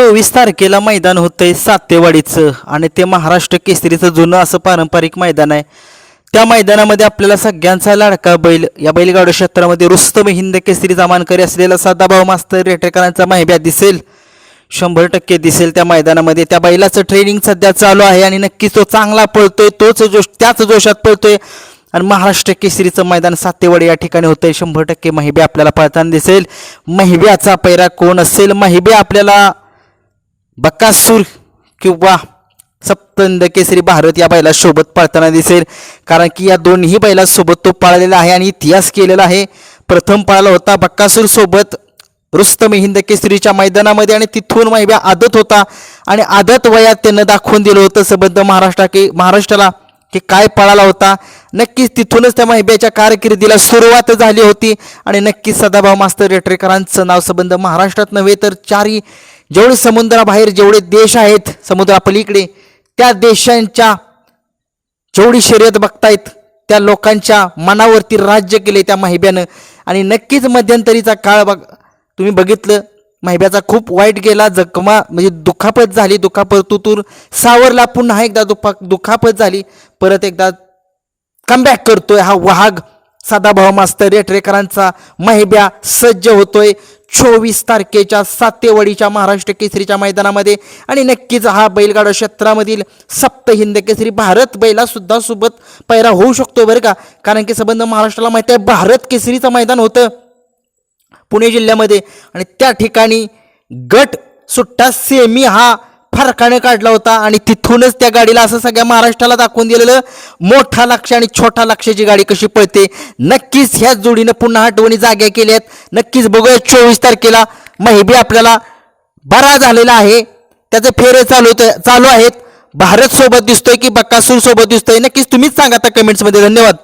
चोवीस तारखेला मैदान होतंय सातेवाडीचं. आणि ते महाराष्ट्र केसरीचं जुनं असं पारंपरिक मैदान आहे. त्या मैदानामध्ये आपल्याला सगळ्यांचा लाडका बैल या बैलगाडा क्षेत्रामध्ये रुस्तम हिंद केसरीचा मानकरी असलेला सदाभाऊ मास्तर रेटेकरांचा माहिब्या दिसेल. शंभर टक्के दिसेल त्या मैदानामध्ये. त्या बैलाचं ट्रेनिंग सध्या चालू आहे आणि नक्कीच तो चांगला पळतोय तोच जोश त्याच जोशात पळतोय. आणि महाराष्ट्र केसरीचं मैदान सातेवाडी या ठिकाणी होतंय. शंभर टक्के महिबे आपल्याला पळताना दिसेल. महिब्याचा पैरा कोण असेल? महिबे आपल्याला बकासूर किंवा सप्तंद केसरी भारत या बैला सोबत पळताना दिसेल. कारण की या दोन्ही बैलासोबत तो पळालेला आहे आणि इतिहास केलेला आहे. प्रथम पळाला होता बक्कासूर सोबत रुस्तम हिंद केसरीच्या मैदानामध्ये आणि तिथून महिब्या आदत होता. आणि आदत वयात त्यानं दाखवून दिलं होतं. सबंध महाराष्ट्रा की महाराष्ट्राला की काय पळाला होता. नक्कीच तिथूनच त्या महिब्याच्या कारकिर्दीला सुरुवात झाली होती. आणि नक्कीच सदाभाऊ मास्तर रेटरेकरांचं नाव संबंध महाराष्ट्रात नव्हे तर चारही जेवढे समुद्राबाहेर जेवढे देश आहेत समुद्रापलीकडे त्या देशांच्या जेवढी शर्यत बघतायत त्या लोकांच्या मनावरती राज्य केले त्या माहिब्यानं. आणि नक्कीच मध्यंतरीचा काळ बघ तुम्ही बघितलं माहिब्याचा खूप वाईट गेला जखमा म्हणजे दुखापत झाली दुखापतूतून सावरला पुन्हा एकदा दुखा दुखापत झाली परत एकदा कमबॅक करतोय हा वाघ. सदाभाऊ मास्तर रेटरेकरांचा महिब्या सज्ज होतोय. चोवीस तारखेच्या सातेवाडीच्या महाराष्ट्र केसरीच्या मैदानामध्ये. आणि नक्कीच हा बैलगाडा क्षेत्रामधील सप्त हिंद केसरी भारत बैला सुद्धा सोबत पैरा होऊ शकतो बरं का? कारण की संबंध महाराष्ट्राला माहिती आहे भारत केसरीचं मैदान होतं पुणे जिल्ह्यामध्ये. आणि त्या ठिकाणी गट सुट्टा सेमी हा फरकाने काढला होता आणि तिथूनच त्या गाडीला असं सगळ्या महाराष्ट्राला दाखवून दिलेलं मोठा लक्ष आणि छोटा लक्षाची गाडी कशी पळते. नक्कीच ह्याच जोडीनं पुन्हा आठवणी जाग्या केल्या आहेत. नक्कीच बघूया चोवीस तारखेला महिबी आपल्याला बरा झालेला आहे. त्याचे फेरे चालू चालू आहेत. भारत सोबत दिसतोय की बक्कासूर सोबत दिसतोय? नक्कीच तुम्हीच सांगा आता कमेंट्समध्ये धन्यवाद.